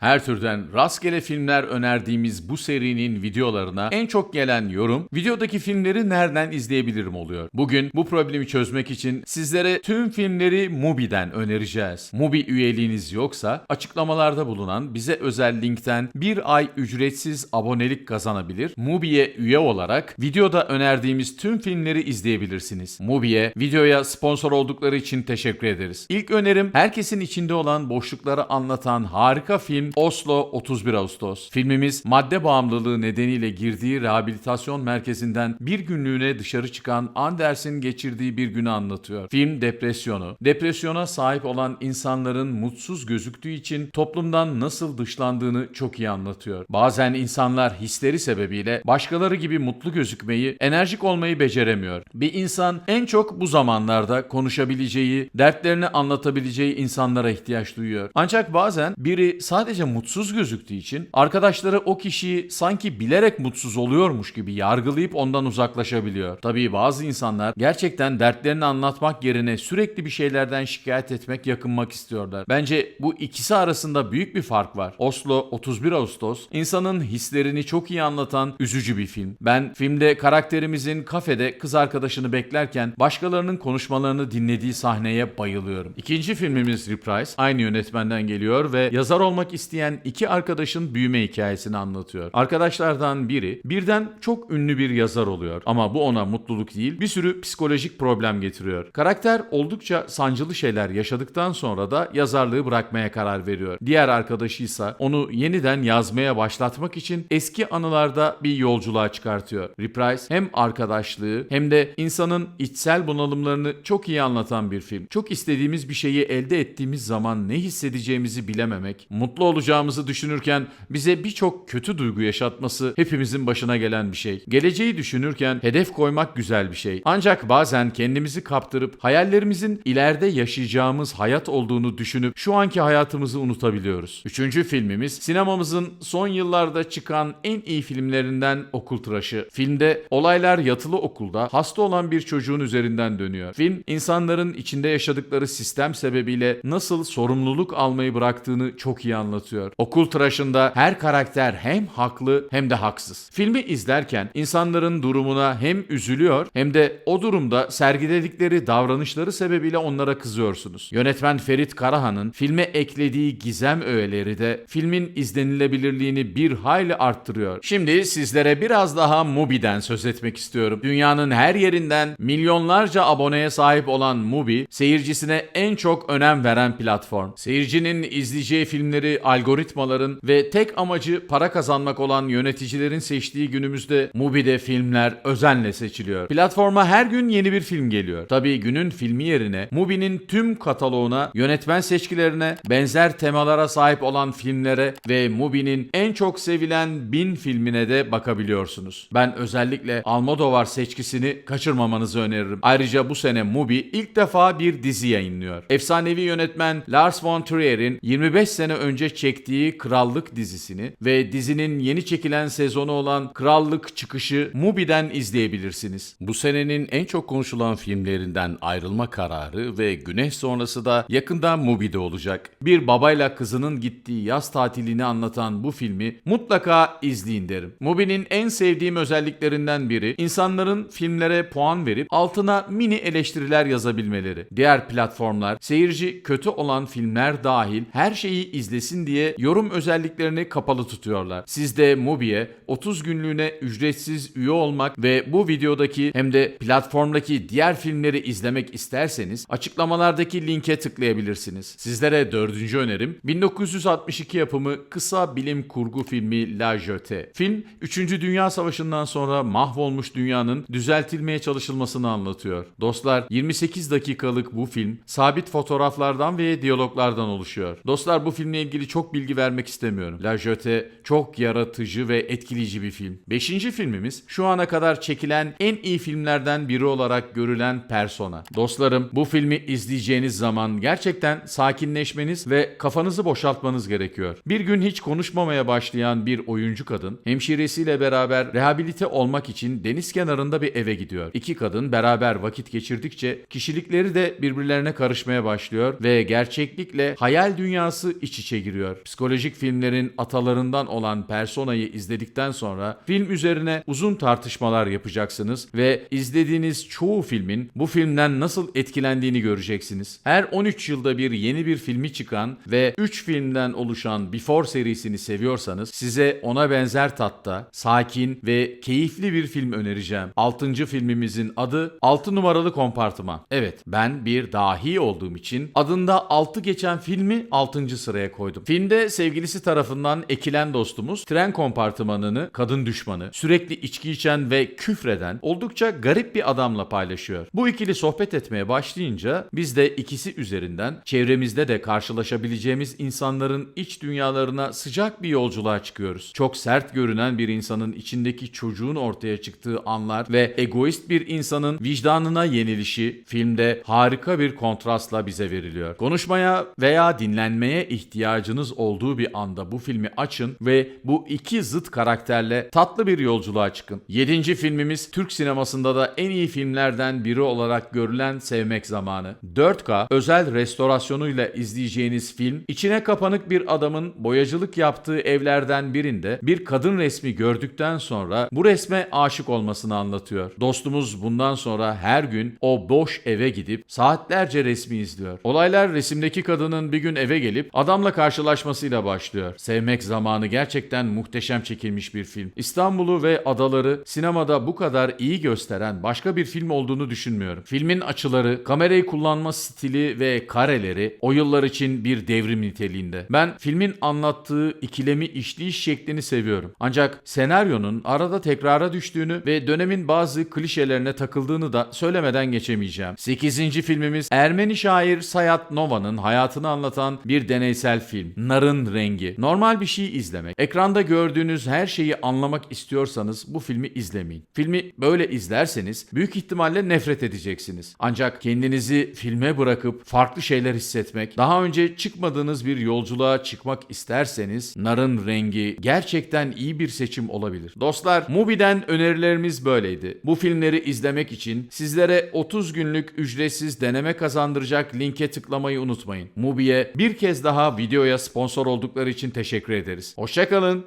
Her türden rastgele filmler önerdiğimiz bu serinin videolarına en çok gelen yorum videodaki filmleri nereden izleyebilirim oluyor. Bugün bu problemi çözmek için sizlere tüm filmleri Mubi'den önereceğiz. Mubi üyeliğiniz yoksa açıklamalarda bulunan bize özel linkten bir ay ücretsiz abonelik kazanabilir. Mubi'ye üye olarak videoda önerdiğimiz tüm filmleri izleyebilirsiniz. Mubi'ye videoya sponsor oldukları için teşekkür ederiz. İlk önerim herkesin içinde olan boşlukları anlatan harika film Oslo 31 Ağustos. Filmimiz madde bağımlılığı nedeniyle girdiği rehabilitasyon merkezinden bir günlüğüne dışarı çıkan Anders'in geçirdiği bir günü anlatıyor. Film depresyonu. Depresyona sahip olan insanların mutsuz gözüktüğü için toplumdan nasıl dışlandığını çok iyi anlatıyor. Bazen insanlar hisleri sebebiyle başkaları gibi mutlu gözükmeyi, enerjik olmayı beceremiyor. Bir insan en çok bu zamanlarda konuşabileceği, dertlerini anlatabileceği insanlara ihtiyaç duyuyor. Ancak bazen biri sadece mutsuz gözüktüğü için arkadaşları o kişiyi sanki bilerek mutsuz oluyormuş gibi yargılayıp ondan uzaklaşabiliyor. Tabii bazı insanlar gerçekten dertlerini anlatmak yerine sürekli bir şeylerden şikayet etmek, yakınmak istiyorlar. Bence bu ikisi arasında büyük bir fark var. Oslo 31 Ağustos insanın hislerini çok iyi anlatan üzücü bir film. Ben filmde karakterimizin kafede kız arkadaşını beklerken başkalarının konuşmalarını dinlediği sahneye bayılıyorum. İkinci filmimiz Reprise aynı yönetmenden geliyor ve yazar olmak isteyen iki arkadaşın büyüme hikayesini anlatıyor. Arkadaşlardan biri birden çok ünlü bir yazar oluyor ama bu ona mutluluk değil bir sürü psikolojik problem getiriyor. Karakter oldukça sancılı şeyler yaşadıktan sonra da yazarlığı bırakmaya karar veriyor. Diğer arkadaşı ise onu yeniden yazmaya başlatmak için eski anılarda bir yolculuğa çıkartıyor. Reprise hem arkadaşlığı hem de insanın içsel bunalımlarını çok iyi anlatan bir film. Çok istediğimiz bir şeyi elde ettiğimiz zaman ne hissedeceğimizi bilememek, mutlu olacağımızı düşünürken bize birçok kötü duygu yaşatması hepimizin başına gelen bir şey. Geleceği düşünürken hedef koymak güzel bir şey. Ancak bazen kendimizi kaptırıp hayallerimizin ileride yaşayacağımız hayat olduğunu düşünüp şu anki hayatımızı unutabiliyoruz. Üçüncü filmimiz sinemamızın son yıllarda çıkan en iyi filmlerinden Okul Tıraşı. Filmde olaylar yatılı okulda hasta olan bir çocuğun üzerinden dönüyor. Film insanların içinde yaşadıkları sistem sebebiyle nasıl sorumluluk almayı bıraktığını çok iyi anlatıyor. Okul tıraşında her karakter hem haklı hem de haksız. Filmi izlerken insanların durumuna hem üzülüyor hem de o durumda sergiledikleri davranışları sebebiyle onlara kızıyorsunuz. Yönetmen Ferit Karahan'ın filme eklediği gizem öğeleri de filmin izlenilebilirliğini bir hayli arttırıyor. Şimdi sizlere biraz daha Mubi'den söz etmek istiyorum. Dünyanın her yerinden milyonlarca aboneye sahip olan Mubi, seyircisine en çok önem veren platform. Seyircinin izleyeceği filmleri algoritmaların ve tek amacı para kazanmak olan yöneticilerin seçtiği günümüzde Mubi'de filmler özenle seçiliyor. Platforma her gün yeni bir film geliyor. Tabii günün filmi yerine Mubi'nin tüm kataloğuna, yönetmen seçkilerine, benzer temalara sahip olan filmlere ve Mubi'nin en çok sevilen bin filmine de bakabiliyorsunuz. Ben özellikle Almodovar seçkisini kaçırmamanızı öneririm. Ayrıca bu sene Mubi ilk defa bir dizi yayınlıyor. Efsanevi yönetmen Lars von Trier'in 25 sene önce çektiği Krallık dizisini ve dizinin yeni çekilen sezonu olan Krallık Çıkışı Mubi'den izleyebilirsiniz. Bu senenin en çok konuşulan filmlerinden ayrılma kararı ve Güneş sonrası da yakında Mubi'de olacak. Bir babayla kızının gittiği yaz tatilini anlatan bu filmi mutlaka izleyin derim. Mubi'nin en sevdiğim özelliklerinden biri insanların filmlere puan verip altına mini eleştiriler yazabilmeleri. Diğer platformlar seyirci kötü olan filmler dahil her şeyi izlesin diye yorum özelliklerini kapalı tutuyorlar. Siz de Mubi'ye 30 günlüğüne ücretsiz üye olmak ve bu videodaki hem de platformdaki diğer filmleri izlemek isterseniz açıklamalardaki linke tıklayabilirsiniz. Sizlere dördüncü önerim 1962 yapımı kısa bilim kurgu filmi La Jetée. Film 3. Dünya Savaşı'ndan sonra mahvolmuş dünyanın düzeltilmeye çalışılmasını anlatıyor. Dostlar 28 dakikalık bu film sabit fotoğraflardan ve diyaloglardan oluşuyor. Dostlar bu filmle ilgili çok bilgi vermek istemiyorum. La Jetée çok yaratıcı ve etkileyici bir film. Beşinci filmimiz şu ana kadar çekilen en iyi filmlerden biri olarak görülen Persona. Dostlarım bu filmi izleyeceğiniz zaman gerçekten sakinleşmeniz ve kafanızı boşaltmanız gerekiyor. Bir gün hiç konuşmamaya başlayan bir oyuncu kadın hemşiresiyle beraber rehabilite olmak için deniz kenarında bir eve gidiyor. İki kadın beraber vakit geçirdikçe kişilikleri de birbirlerine karışmaya başlıyor ve gerçeklikle hayal dünyası iç içe giriyor. Gerekiyor. Psikolojik filmlerin atalarından olan Persona'yı izledikten sonra film üzerine uzun tartışmalar yapacaksınız ve izlediğiniz çoğu filmin bu filmden nasıl etkilendiğini göreceksiniz. Her 13 yılda bir yeni bir filmi çıkan ve 3 filmden oluşan Before serisini seviyorsanız size ona benzer tatta, sakin ve keyifli bir film önereceğim. 6. filmimizin adı 6 numaralı kompartıman. Evet ben bir dahi olduğum için adında 6 geçen filmi 6. sıraya koydum. Filmde sevgilisi tarafından ekilen dostumuz tren kompartımanını kadın düşmanı, sürekli içki içen ve küfreden oldukça garip bir adamla paylaşıyor. Bu ikili sohbet etmeye başlayınca biz de ikisi üzerinden çevremizde de karşılaşabileceğimiz insanların iç dünyalarına sıcak bir yolculuğa çıkıyoruz. Çok sert görünen bir insanın içindeki çocuğun ortaya çıktığı anlar ve egoist bir insanın vicdanına yenilişi filmde harika bir kontrastla bize veriliyor. Konuşmaya veya dinlenmeye ihtiyacınız olduğu bir anda bu filmi açın ve bu iki zıt karakterle tatlı bir yolculuğa çıkın. 7. filmimiz Türk sinemasında da en iyi filmlerden biri olarak görülen Sevmek Zamanı. 4K özel restorasyonuyla izleyeceğiniz film içine kapanık bir adamın boyacılık yaptığı evlerden birinde bir kadın resmi gördükten sonra bu resme aşık olmasını anlatıyor. Dostumuz bundan sonra her gün o boş eve gidip saatlerce resmi izliyor. Olaylar resimdeki kadının bir gün eve gelip adamla karşılaşmasıyla başlıyor. Sevmek zamanı gerçekten muhteşem çekilmiş bir film. İstanbul'u ve adaları sinemada bu kadar iyi gösteren başka bir film olduğunu düşünmüyorum. Filmin açıları, kamerayı kullanma stili ve kareleri o yıllar için bir devrim niteliğinde. Ben filmin anlattığı ikilemi işleyiş şeklini seviyorum. Ancak senaryonun arada tekrara düştüğünü ve dönemin bazı klişelerine takıldığını da söylemeden geçemeyeceğim. 8. filmimiz Ermeni şair Sayat Nova'nın hayatını anlatan bir deneysel film. Narın Rengi. Normal bir şey izlemek. Ekranda gördüğünüz her şeyi anlamak istiyorsanız bu filmi izlemeyin. Filmi böyle izlerseniz büyük ihtimalle nefret edeceksiniz. Ancak kendinizi filme bırakıp farklı şeyler hissetmek, daha önce çıkmadığınız bir yolculuğa çıkmak isterseniz Narın Rengi gerçekten iyi bir seçim olabilir. Dostlar, Mubi'den önerilerimiz böyleydi. Bu filmleri izlemek için sizlere 30 günlük ücretsiz deneme kazandıracak linke tıklamayı unutmayın. Mubi'ye bir kez daha videoya sponsor oldukları için teşekkür ederiz. Hoşçakalın.